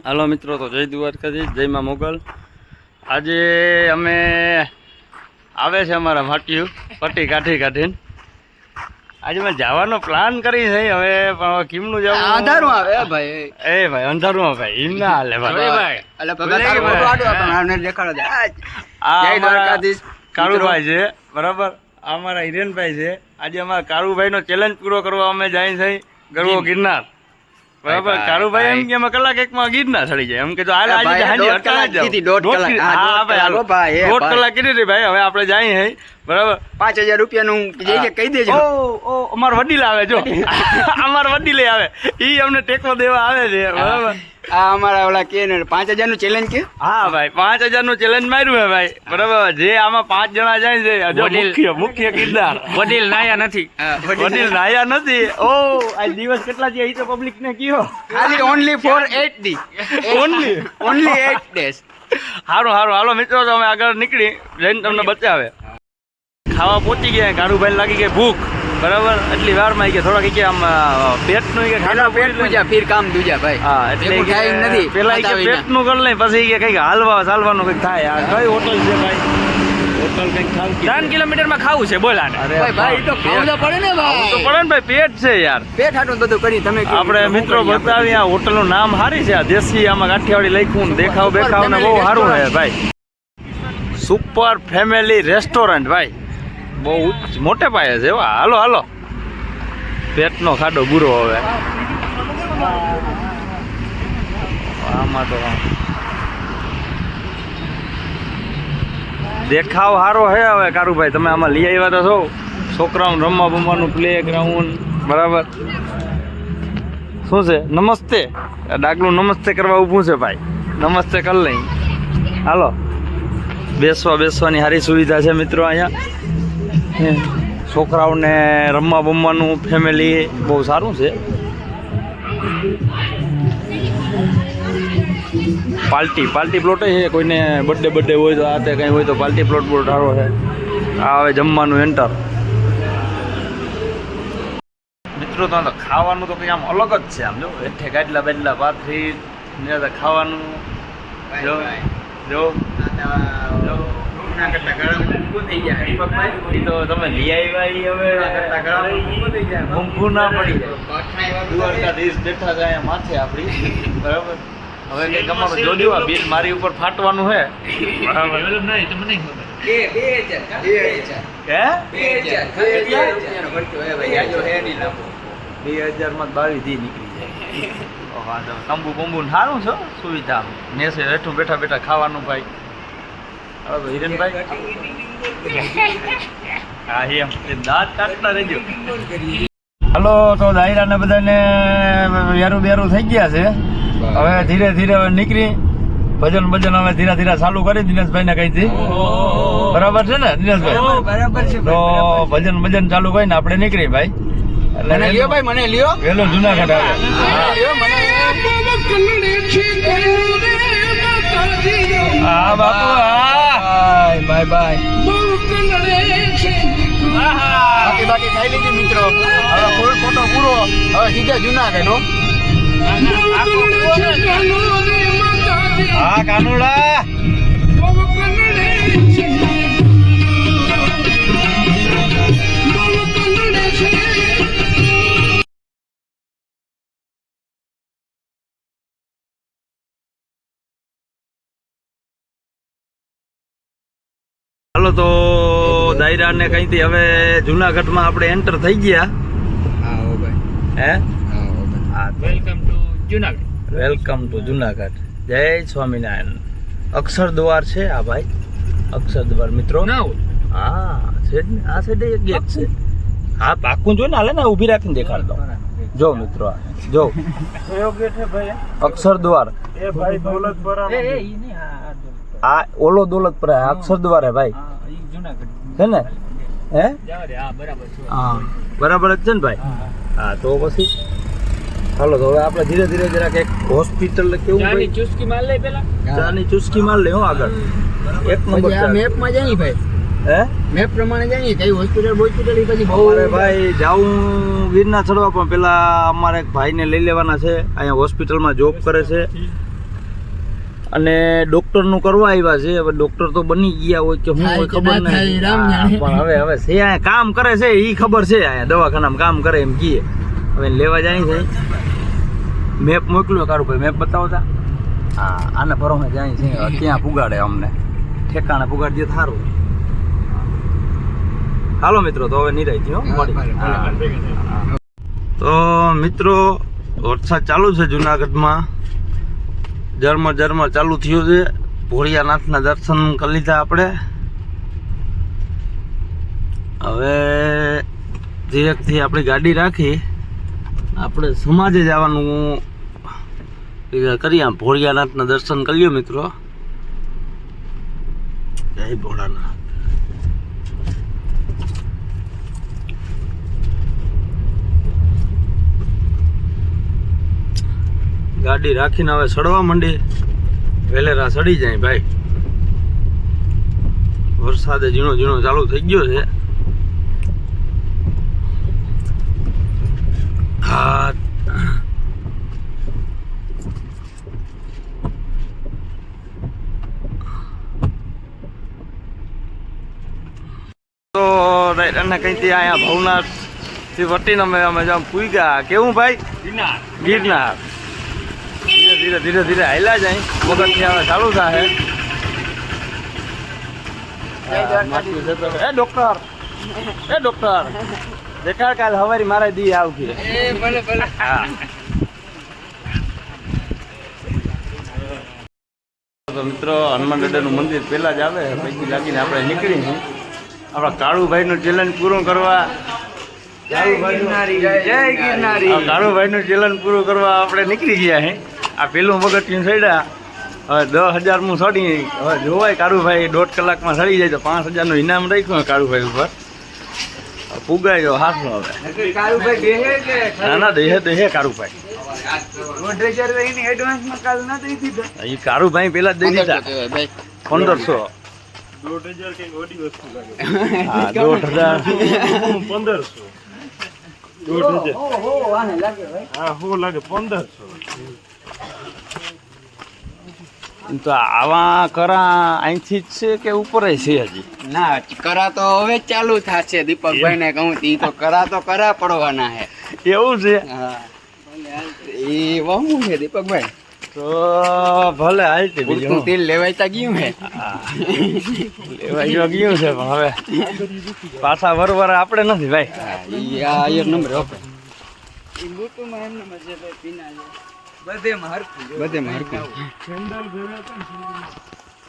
હાલો મિત્રો તો જય દ્વારકાજી જય માં મોગલ. આજે અમે આવે છે અમારા માટીયું પટ્ટી કાઢી કાઢીને. આજે મેં જવાનો પ્લાન કરી છે હવે પણ કેમનું જવું? અંધારું આવે હે ભાઈ. એ ભાઈ અંધારું ભાઈ એમ ના હાલે ભાઈ. કાળુભાઈ છે બરાબર? આ અમારા હિરેનભાઈ છે. આજે અમારા કાળુભાઈ નો ચેલેન્જ પૂરો કરવા અમે જાય છે ગરવો ગિરનાર. બરાબર ભાઈ, એમ કે કલાક એક માં ના ચડી જાય. એમ કે જો હાલ આજે હાંજે કલાક જાઓ. દોઢ કલાક. હા, ભાઈ, દોઢ કલાક કીધી હતી ભાઈ હવે આપણે જાય હે. બરાબર? પાંચ હજાર રૂપિયાનું જે જે કહી દેજો. ઓ ઓ અમાર વડીલ આવે જો. અમાર વડીલ આવે. ઈ અમને ટેકો દેવા આવે છે બરાબર? આ અમારા ઓલા કે ને પાંચ હજારનું ચેલેન્જ કે? હા ભાઈ પાંચ હજારનું ચેલેન્જ માર્યું હે ભાઈ. બરાબર? જે આમાં પાંચ જણા જાય છે. મુખ્ય મુખ્ય કિરદાર. વડીલ નાયા નથી. વડીલ નાયા. નથી. ઓ આ દિવસ કેટલા છે એ તો પબ્લિક ને કયો? ખાલી only for eight D only only eight days હારું હારું. હાલો મિત્રો તો અમે આગળ નીકળી. જઈને તમને બચાવે ખાવા પહોંચી ગયા કારુભાઈ લાગી ગઈ ભૂખ. બરાબર? એટલી વારમાં કે થોડાક કે આમ પેટનું કે ખાના પેટ પૂજા ફીર કામ દુજા ભાઈ. હા એટલે ભેગું ઈ કે થાય એમ નથી પેલા કે. પેટનું કરી લઈ પછી કે કંઈક હાલવા ચાલવાનું કંઈક થાય. આ કઈ હોટલ છે ભાઈ? ત્રણ કિલોમીટરમાં ખાવું છે બોલાને અરે ભાઈ ભાઈ તો ખાવું તો પડે ને તો ભાઈ પડે ને ભાઈ પેટ છે યાર. પેટ હાટું બધું કરી તમે આપણે મિત્રો બતાવી આ હોટલનું નામ સારી છે આ દેશી આમાં કાઠિયાવાડી લખ્યું દેખાવ બેખાવ ને બહુ સારું છે ભાઈ. સુપર ફેમિલી રેસ્ટોરન્ટ ભાઈ. બહુ મોટે પાયે છે એવા હાલો હાલો. પેટનો ખાડો બુરો હવે. આમાં તો દેખાવ સારો હે હવે, કારુભાઈ. તમે આમાં લઈ આવ્યા તો છો. છોકરાઓને રમવા બમવાનું પ્લે ગ્રાઉન્ડ બરાબર. શું છે? નમસ્તે. ડાગલું નમસ્તે કરવા ઊભું છે, ભાઈ. નમસ્તે કરી લઈ હાલો. બેસવા બેસવાની સારી સુવિધા છે, મિત્રો, અહીંયા. છોકરાઓને રમવા બમવાનું ફેમિલી બહુ સારું છે. પાર્ટી પાર્ટી પ્લોટ છે. કોઈને બર્થડે બર્થડે હોય તો આ તે કંઈ હોય તો પાર્ટી પ્લોટ બહુ સારો છે. આ હવે જમવાનું એન્ટર મિત્રો તો તો ખાવાનું તો કંઈ આમ અલગ જ છે આમ જો. એઠે ગાડલા બાડલા પાથરી ને તો ખાવાનું. જો જો. તો તમે લઈ આવ્યા હવે. ના કરતા ગળામાં ઊભું થઈ જાય. ઊંઘું ના પડી જાય. દ્વારકાધીશ બેઠા છે માથે આપણી બરાબર? હવે કંઈક અમારું જોજો આ બિલ મારી ઉપર ફાટવાનું છે બરાબર? બે બે હજાર કા? બે હજાર. હે? બે હજાર બે હજારમાં બાવીસ દી નીકળી જાય. વાંધો તંબુ બંબુ સારું છે સુવિધા નેસે હેઠું બેઠા બેઠા ખાવાનું ભાઈ. હવે તો હા એમ એ દાંત કાઢતા રહેજો. હાલો તો દાયરા ને બધાને યારું બેરું થઈ ગયા છે. હવે ધીરે ધીરે હવે નીકળી. ભજન ભજન હવે ધીરે ધીરે ચાલુ કરી દિનેશભાઈ ને કઈ બરાબર છે ને દિનેશભાઈ? બરાબર છે તો. ભજન ભજન ચાલુ કરીને આપણે નીકળી ભાઈ. મને લ્યો ભાઈ મને લ્યો. વેલો જુનાગઢ આવે. મને લ્યો મને હા બાપુ હા. બાય બાય બાકી બાકી ખાઈ લીધી મિત્રો. હવે ફૂલ ફોટો પૂરો. હવે સીધા જુનાગઢ હો. હા કાનુડા. હાલો તો દાયરા ને કઈ થી હવે જુનાગઢમાં આપણે એન્ટર થઈ ગયા. હા હો ભાઈ. હે? હા હો ભાઈ. હા welcome to Junagadh. Welcome to Junagadh. જય સ્વામિનારાયણ. અક્ષર દ્વાર છે આ ભાઈ. અક્ષર દ્વાર મિત્રો. હા છે જ ને. આ સાઈડે એક ગેટ છે. હા પાકું જો ને હાલે ને ઊભી રાખીને દેખાડ દો. જો મિત્રો આ. જો. અક્ષર દ્વાર. એ એ ઈ નહીં. આ આ ઓલો દોલતપુર આ અક્ષર દ્વારે ભાઈ. હા છે ને? હે? હા બરાબર હા. બરાબર જ છે ને ભાઈ? હા, તો પછી? હાલો તો હવે આપણે ધીરે ધીરે જરાક એક હોસ્પિટલ કેવું ચાની ચુસ્કી માર લે પેલા? ચાની ચુસ્કી માર લે હો આગળ. એક નંબર આ મેપ મેપમાં જાય ભાઈ. હે? મેપ પ્રમાણે જાય કઈ હોસ્પિટલ હોસ્પિટલ એ પછી બહુ અરે ભાઈ જાઉં વીરના ચડવા પણ પેલા અમારે એક ભાઈને લઈ લેવાના છે. અહીંયા હોસ્પિટલમાં જોબ કરે છે. અને ડોક્ટરનું કરવા આવ્યા છે. હવે ડોક્ટર તો બની ગયા હોય કે હું હોય ખબર નહીં પણ હવે હવે છે અહીંયા કામ કરે છે એ ખબર છે અહીંયા દવાખાનામાં કામ કરે એમ કીએ. હવે લેવા જાય છે. મેપ મોકલ્યો કારું ભાઈ મેપ બતાવતા? હા આને ભરોસે જાય છે ત્યાં પુગાડે અમને? ઠેકાણે પુગાડી દે સારું. હાલો મિત્રો તો હવે નિરાય થયો તો મિત્રો વરસાદ ચાલુ છે જુનાગઢમાં. ઝરમર ઝરમર ચાલુ થયું છે. ભોળિયાનાથના દર્શન કરી લીધા આપણે. હવે ધીરેકથી આપણી ગાડી રાખી, આપણે સમાજે જવાનું કરીએ ભોળિયાનાથના દર્શન કરીએ મિત્રો. જય ભોળાનાથ. ગાડી રાખીને હવે સડવા માંડી. વેલેરા સડી જાય ભાઈ. વરસાદે ઝીણો ઝીણો ચાલુ થઈ ગયો છે. હા. તો અને કંઈથી અહીંયા ભવનાથથી વટીને અમે અમે જામ પૂગ્યા. કેવું ભાઈ? ગિરનાર. ગિરનાર. ધીરે ધીરે ધીરે હાલ્યા જાય. મગજથી હવે ચાલુ થાય એ ડોક્ટર. એ ડોક્ટર. દેખાડ કાલ હવારી મારે દી આવતી હા. તો મિત્રો હનુમાન દાદાનું મંદિર પેલા જ આવે. પછી લાગીને આપણે નીકળી છીએ આપણા કાળુભાઈનું ચેલેન્જ પૂરું કરવા. કાળુભાઈ કાળુભાઈનું ચેલેન્જ પૂરું કરવા આપણે નીકળી ગયા હે. આ પેલું પગથિયું સડ્યા હવે દસ હજારનું સડી. હવે જોવાય કાળુભાઈ દોઢ કલાકમાં સડી જાય તો પાંચ હજારનું ઇનામ રાખ્યું કાળુભાઈ ઉપર. હવે પુગાય જો હાથ હવે. ના ના દેહે દેહે કાળુભાઈ. એ કાળુભાઈ પેલા જ દઈ દીધા. પંદરસો. દોઢ હજાર કંઈક ઓડી વસ્તુ લાગે. હા દોઢ હજાર. પંદરસો. દોઢ હજાર. હા હો લાગે પંદરસો. તો આવા કરા અહીંથી જ છે કે ઉપર છે હજી? ના કરા તો હવે ચાલુ થશે દીપકભાઈ ને કહું ઈ તો કરા તો કરા પડવાના હે. એવું છે? એ વહુ છે દીપકભાઈ. તો ભલે હાલતી બીજું તેલ લેવાય તા ગયું હે. લેવાય ગયું છે પણ હવે પાછા વરવર આપણે નથી ભાઈ. આ એક નંબર ઓકે. બધે હરખું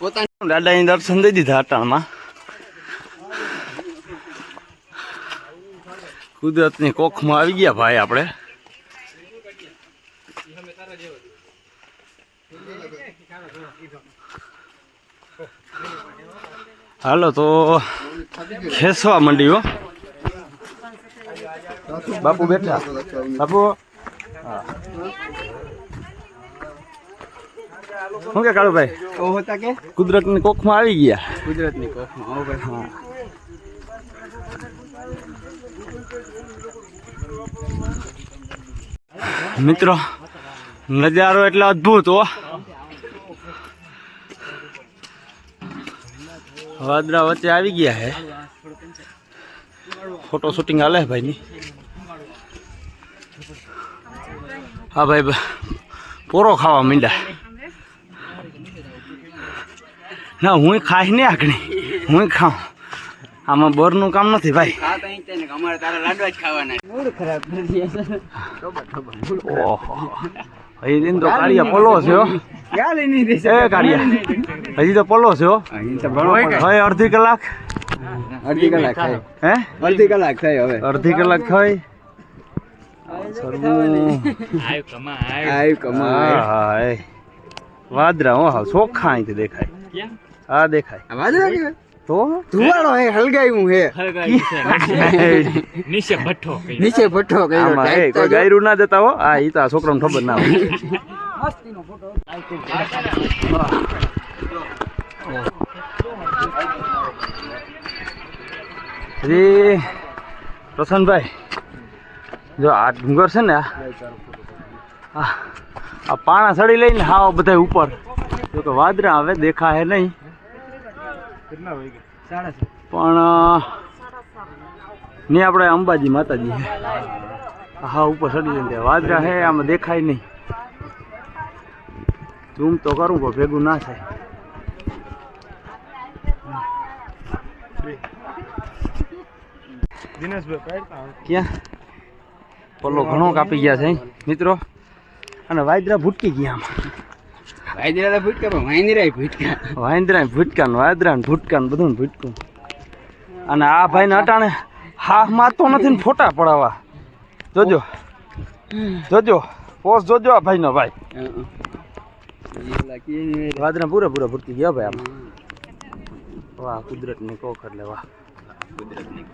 પોતાની દાદાની દર્શન દઈ દીધા અટાણમાં. કુદરતની કોખમાં આવી ગયા ભાઈ આપણે. હાલો તો ખેસવા માંડી બાપુ બેઠા. બાપુ. હા. શું કે કાળુભાઈ? ઓ હતા કે? કુદરતની કોખમાં આવી ગયા. ગુજરાતની કોફમાં હો ભાઈ. મિત્રો નજારો એટલે અદ્ભુત હો. વાદરા વચ્ચે આવી ગયા હે. ફોટો શૂટિંગ હાલે ભાઈ ની હા ભાઈ પોરો ખાવા માંડ્યા. ના હું ખાઈ ને આકડી હું ખાઉં. આમાં બોરનું કામ નથી ભાઈ. આ તો અહીં તેને અમારે તારા લાડવા જ ખાવાના મૂડ ખરાબ કરી ઓહો. હજી તો કાળિયા પોલો છે હો. ગાલી નહીં દેશે એ કાળિયા હજી તો પલો છે હો. અહીં તો હવે અડધી કલાક. અડધી કલાક થાય. હે? અડધી કલાક થાય હવે. અડધી કલાક થઈ વાદરા હો હા ચોખ્ખા અહીંથી દેખાય. હા દેખાય. અવાજ આવે તો? ધુવાળો હે હલગાયું હે નીચે. ભઠ્ઠો કર્યો. આમાં એ કોઈ ગાયરું ના દેતા હો? આ ઈ તો આ છોકરાને ખબર ના હોય. જી પ્રસન્નભાઈ જો આ ડુંગર છે ને આ આ પાણા સડી લઈને હા બધા ઉપર. જો કે વાદરા હવે દેખા હે નહીં. પણ નહીં ને આપણે અંબાજી માતાજી. હા ઉપર ચડી જાય વાદરા હે આમાં દેખાય નહીં. ઝૂમ તો કરું પણ ભેગું ના થાય. ક્યાં? પલ્લો ઘણો કાપી ગયા છે મિત્રો. અને વાદરા ભૂટકી ગયા આમાં. વાયદરા ભૂટકા પણ વાંદરા ભૂટકા વાંદરા ભૂટકાન વાદરા ભૂટકાન બધું ભૂટકું અને આ ભાઈને અટાણે હા મારતો નથી ને ફોટા પડાવવા. જોજો. જોજો. પોસ જોજો આ ભાઈનો ભાઈ. વાદરા પૂરા પૂરા ભૂટકી ગયા ભાઈ આમ. વાહ કુદરતની કોખ એટલે વાહ. કુદરતની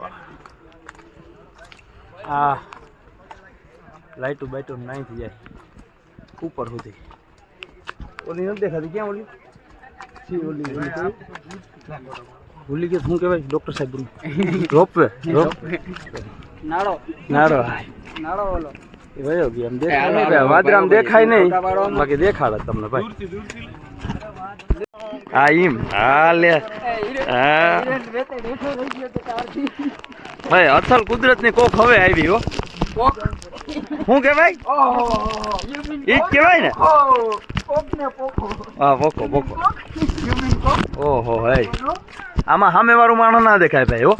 વાહ. આ લાઈટું બાઈટું નાઈ થઈ જાય. ઉપર સુધી. ઓલી નથી દેખાતી? ક્યાં ઓલી? સી ઓલી? ઓલી ભૂલી ગયો શું કહેવાય? ડૉક્ટર સાહેબ રોપવે રોપ. નાળો. નાળો નાળો ઓલો. એ વયો ગયો. આમ દેખાય નહીં. ભાઈ વાદરામ દેખાય નહીં. બાકી દેખાડે તમને ભાઈ. હા એમ હા લે. હા. ભાઈ અસલ કુદરતની કોક હવે આવી હો. શું કહેવાય? ઈ જ કહેવાય ને? હા પોકો પોકો ઓહો હે. આમાં સામે વાળું માણસ ના દેખાય ભાઈ હો.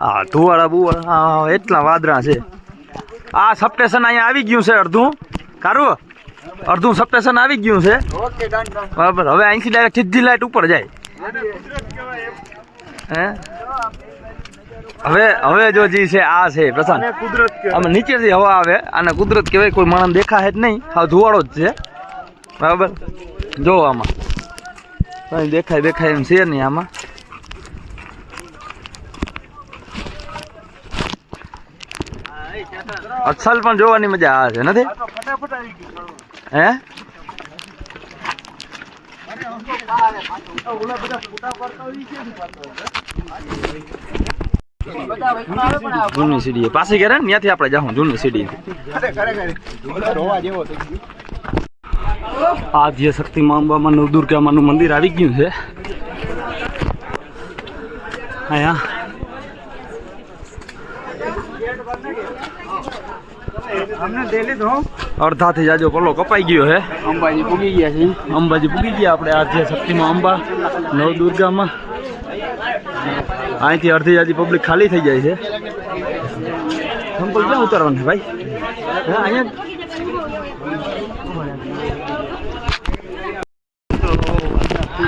હા ધુવાળા બુવાળા હા એટલા વાદરા છે. આ સબસ્ટેશન અહીંયા આવી ગયું છે અડધું. કારું? અડધું સબસ્ટેશન આવી ગયું છે. બરાબર હવે અહીંથી ડાયરેક્ટ સીધી લાઈટ ઉપર જાય. હે? હવે હવે જો જી છે આ છે પ્રશાંત. અમે નીચેથી હવા આવે અને કુદરત કહેવાય કોઈ માણસ દેખાય જ નહીં. હા ધુવાળો જ છે. બરાબર? જો આમાં. કંઈ દેખાય દેખાય એમ છે નહીં આમાં. અસલ પણ જોવાની મજા આવે છે નથી? હે હે? જૂની સીડી પાછી ને ત્યાંથી આપણે જાઉં જૂની સીડી. આ જે શક્તિ અંબામાં નવદુર્ગામાનું મંદિર આવી ગયું છે. અહીંયા. અડધાથી જાજો પલ્લો કપાઈ ગયો હે અંબાજી પૂગી ગયા છે. અંબાજી પૂગી ગયા આપણે આજે શક્તિમાં અંબા નવદુર્ગામાં અહીંથી અડધી જાજી પબ્લિક ખાલી થઈ જાય છે. સંકુલ ક્યાં ઉતારવાનું છે ભાઈ? હા અહીંયા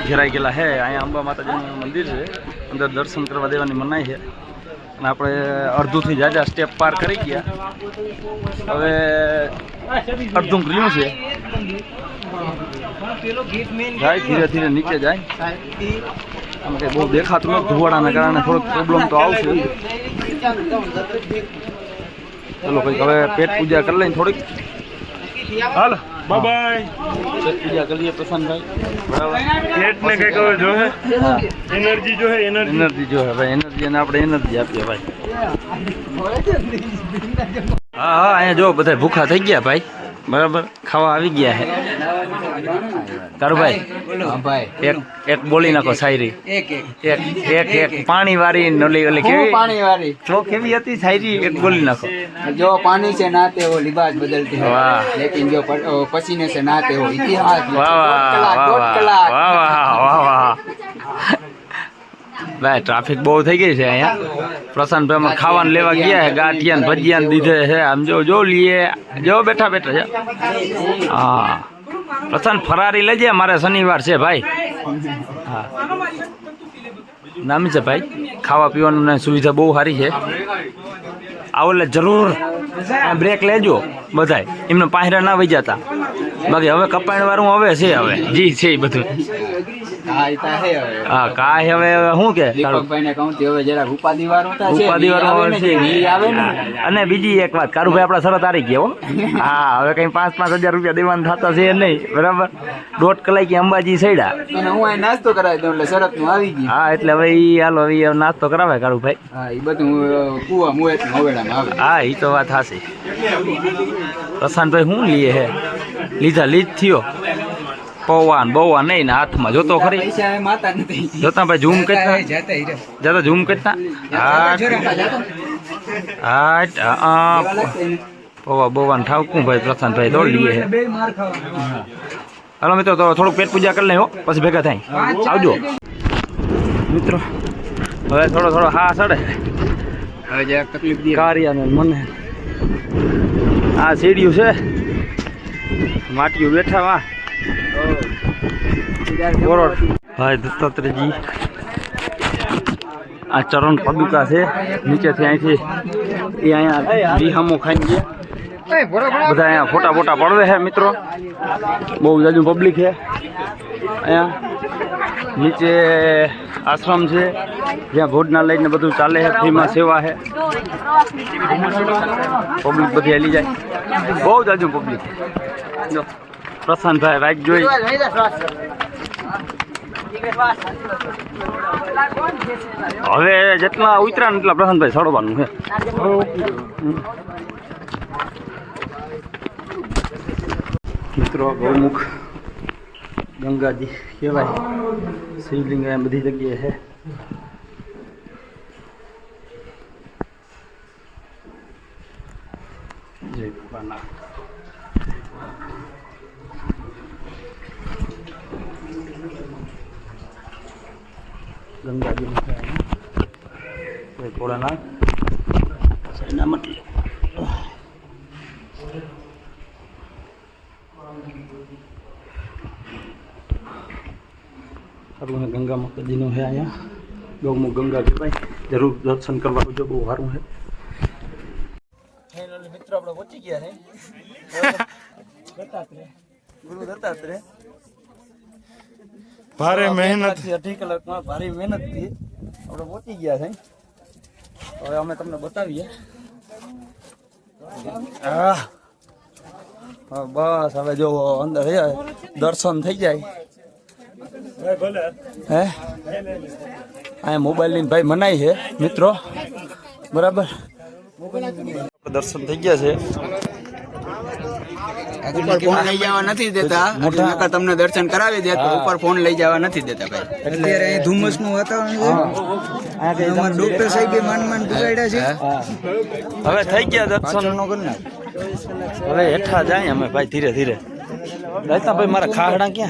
ઘેરાઈ ગયેલા હે અહીંયા અંબા માતાજીનું મંદિર છે. અંદર દર્શન કરવા દેવાની મનાઈ છે. અને આપણે અડધુંથી જાજા સ્ટેપ પાર કરી ગયા. હવે અડધું રહ્યું છે. જાય ધીરે ધીરે નીચે જાય. આમ કંઈ બહુ દેખાતું નથી ધુવાડાના કારણે થોડોક પ્રોબ્લેમ તો આવશે ચલો કંઈક હવે પેટ પૂજા કરી લઈને થોડીક હાલ બાય પેટ પૂજા કરીએ પ્રશાંતભાઈ બરાબર પેટ ને કંઈક હવે જોહે હા એનર્જી જોહે એનર્જી એનર્જી જો હે ભાઈ એનર્જી અને આપણે એનર્જી આપીએ ભાઈ હા હા અહીંયા જો બધા ભૂખા થઈ ગયા ભાઈ બરાબર ખાવા આવી ગયા હે કારુભાઈ ભાઈ એક એક બોલી નાખો શાયરી. એક એક. એક પાણી વાળી નલી ઓલી કેવી? પાણી વાળી. તો કેવી હતી શાયરી એક બોલી નાખો. જો પાણી છે નાતે હો લિબાસ બદલતી વાહ. લેકિન જો પછીને છે નાતે હો ઇતિહાસ વાહ વાહ વાહ વાહ વાહ વાહ વાહ ભાઈ ટ્રાફિક બહુ થઈ ગઈ છે અહીંયા. પ્રસન્ન ભાઈ ખાવાનું લેવા ગયા છે ગાંઠિયા ભજીયા દીધે છે. આમ જો જો લીએ. જો બેઠા બેઠા છે. હા. પ્રશાંત ફરારી લેજે મારે શનિવાર છે ભાઈ. હા. નામી છે ભાઈ? ખાવા પીવાનું સુવિધા બહુ સારી છે. આવો એટલે જરૂર. બ્રેક લેજો, બધાય. એમને પાહરા ના વહી જતા. બાકી હવે કપાણ વાળું હવે છે હવે. જી, છે એ બધું. હા હે હવે શું કે? કહું તે હવે જરાક ઉપાધિ વાળું છે ઉપાધિ ઈ આવે વાળું ને છે આવે ને. અને બીજી એક વાત કારુભાઈ આપણા સરત હારી ગયા હો. હા હવે કઈ પાંચ પાંચ હજાર રૂપિયા દેવાનું થતા છે નહીં બરાબર? દોઢ કલાકે અંબાજી અને હું અહીં નાસ્તો કરાવી દઉં એટલે સરતનું આવી ગયું. હા એટલે હવે ઈ હાલો હવે નાસ્તો કરાવે કારુભાઈ. હા ઈ બધું કુવા મુએત હવેડામાં આવે. હા એ તો વાત હાસી પ્રશાંતભાઈ શું લીએ હે? લીધા લીધ થયો. પૌવાન બૌવાન નહીં હાથમાં. જોતો ખરી. જોતા ભાઈ ઝૂમ કરતા? જતા ઝૂમ કરતા? હાટ પૌવા બૌવાન ઠાવકું ભાઈ પ્રશાંતભાઈ દોડી લઈએ હાલો મિત્રો તો થોડુંક પેટ પૂજા કરી લઈ હો પછી ભેગા થાય. આવજો. મિત્રો હવે થોડો થોડો હા સડે. હવે જરાક તકલીફ દે. કારિયાને મને. આ સીડિયું છે. માટીઓ બેઠા વા. બોરોડ ભાઈ દત્તાત્રેયજી. આ ચરણ પદુકા છે. નીચેથી અહીંથી એ અહીંયા બિહામો ખાઈને ગયા. બધા અહીંયા ફોટા ફોટા પડવે છે, મિત્રો. બહુ જાજુ પબ્લિક છે. અહીંયા નીચે આશ્રમ છે. જ્યાં ભોજના લઈને બધું ચાલે છે, ફ્રીમાં સેવા છે. પબ્લિક બધી હેલી જાય. બહુ જાજુ પબ્લિક જો. પ્રશાંતભાઈ રાઈટ જોઈ હવે જેટલા ઉતરા ને એટલા પ્રશાંતભાઈ સડવાનું છે મિત્રો ગૌમુખ ગંગાજી કહેવાય શિવલિંગ એમ બધી જગ્યાએ છે જય ભગવાનનાથ ગંગાજી ભોળાનાથ સૈનામતી સારું છે ગંગા માતાજીનું છે અહીંયા. ગૌમુખ ગંગા કહેવાય. જરૂર દર્શન કરવા જો બહુ સારું છે મિત્રો આપણે પહોંચી ગયા છે. ગુરુ દત્તાત્રેય. ભારે મહેનત. અઢી કલાકમાં ભારે મહેનતથી આપણે પહોંચી ગયા છે. હવે અમે તમને બતાવીએ. હા બસ હવે જો અંદર દર્શન થઈ જાય. હે? અહીંયા મોબાઈલ લઈને ભાઈ મનાય છે મિત્રો. બરાબર? દર્શન થઈ ગયા છે. ઉપર ફોન લઈ જવા નથી દેતા. નકર તમને દર્શન કરાવી દે તો ઉપર ફોન લઈ જવા નથી દેતા ભાઈ અત્યારે અહીં ધુમ્મસનું વાતાવરણ છે. અમારા ડોક્ટર સાહેબે માંડ માંડ બગાડ્યા છે. હવે થઈ ગયા દર્શન. હવે હેઠા જાય અમે ભાઈ ધીરે ધીરે. ભાઈ મારા ખાહડા ક્યાં?